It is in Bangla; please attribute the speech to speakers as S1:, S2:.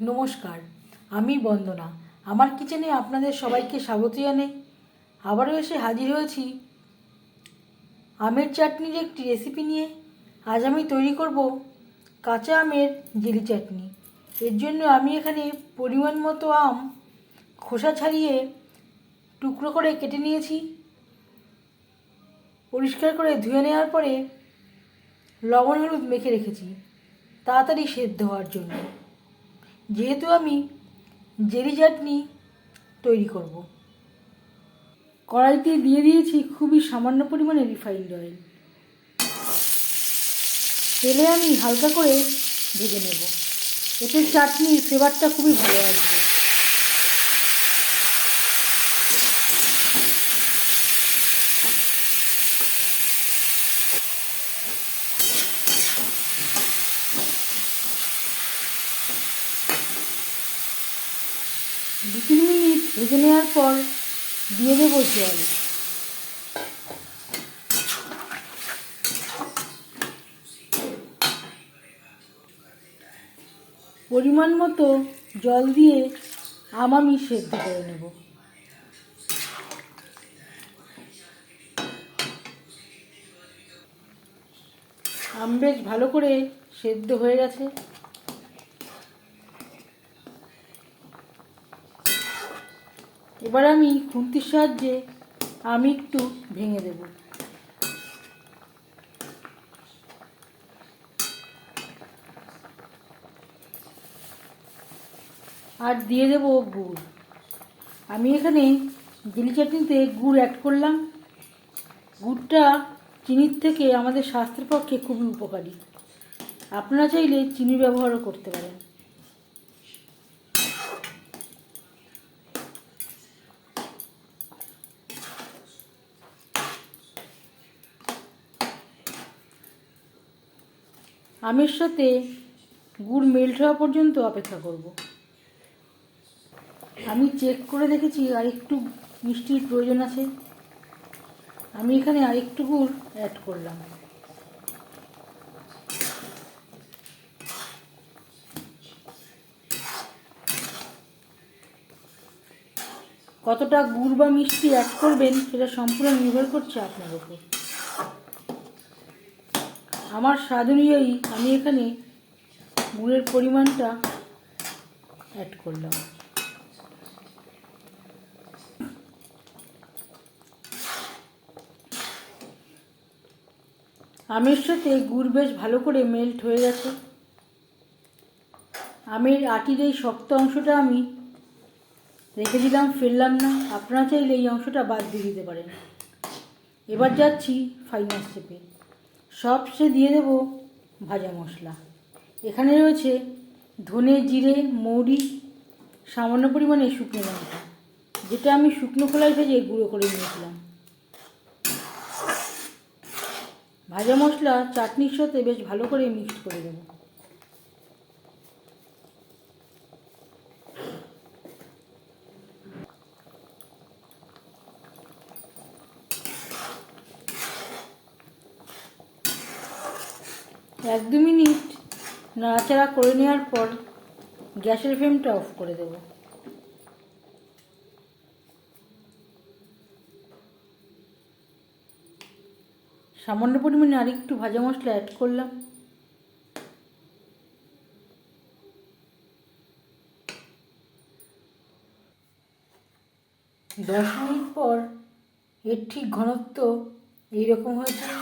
S1: নমস্কার, আমি বন্দনা। আমার কিচেনে আপনাদের সবাইকে স্বাগত জানাই। আবারও এসে হাজির হয়েছি আমের চাটনির একটি রেসিপি নিয়ে। আজ আমি তৈরি করব কাঁচা আমের জেলি চাটনি। এর জন্য আমি এখানে পরিমাণ মতো আম খোসা ছাড়িয়ে টুকরো করে কেটে নিয়েছি। পরিষ্কার করে ধুয়ে নেওয়ার পরে লবণ হলুদ মেখে রেখেছি। তাড়াতাড়ি সেদ্ধ হওয়ার জন্য। যেহেতু আমি জেরি চাটনি তৈরি করব। কড়াইতে দিয়ে দিয়েছি খুবই সামান্য পরিমাণে রিফাইন্ড অয়েল। তেলে আমি হালকা করে ভেজে নেব। এতে চাটনির ফ্লেভারটা খুবই ভালো আসবে। দু তিন মিনিট ভেজে নেওয়ার পর দিয়ে দেবো জল। পরিমাণ মতো জল দিয়ে আম আমি সেদ্ধ করে নেব। আম বেশ ভালো করে সেদ্ধ হয়ে গেছে। এবার আমি খুন্তির সাহায্যে আমি একটু ভেঙে দেব। আর দিয়ে দেব গুড়। আমি এখানে জেলি চাটনিতে গুড় অ্যাড করলাম। গুড়টা চিনির থেকে আমাদের স্বাস্থ্যের পক্ষে খুবই উপকারী। আপনারা চাইলে চিনি ব্যবহারও করতে পারেন। আমের সাথে গুড় মেল্ট হওয়া পর্যন্ত অপেক্ষা করব। আমি চেক করে দেখেছি আর একটু মিষ্টির প্রয়োজন আছে। আমি এখানে আরেকটু গুড় অ্যাড করলাম। কতটা গুড় বা মিষ্টি অ্যাড করবেন সেটা সম্পূর্ণ নির্ভর করছে আপনার উপর। আমার স্বাদ অনুযায়ী আমি এখানে গুড়ের পরিমাণটা অ্যাড করলাম। আমের সাথে গুড় বেশ ভালো করে মেল্ট হয়ে গেছে। আমের আটির এই শক্ত অংশটা আমি রেখে দিলাম, ফেললাম না। আপনারা চাইলে এই অংশটা বাদ দিয়ে দিতে পারেন। এবার যাচ্ছি ফাইনাল স্টেপে সব সে দিয়ে দেব ভাজা মশলা। এখানে রয়েছে ধনে জিরে, মৌরি, সামান্য পরিমাণে শুকনো লঙ্কা, যেটা আমি শুকনো খোলায় ভেজে গুঁড়ো করে নিয়েছিলাম। ভাজা মশলা চাটনির সাথে বেশ ভালো করে মিক্সড করে দেব। এক দু মিনিট নাড়াচাড়া করে নেওয়ার পর গ্যাসের ফ্লেমটা অফ করে দেব। সামান্য পরিমাণে আরেকটু ভাজা মশলা অ্যাড করলাম। দশ মিনিট পর এর ঠিক ঘনত্ব এইরকম হয়েছে।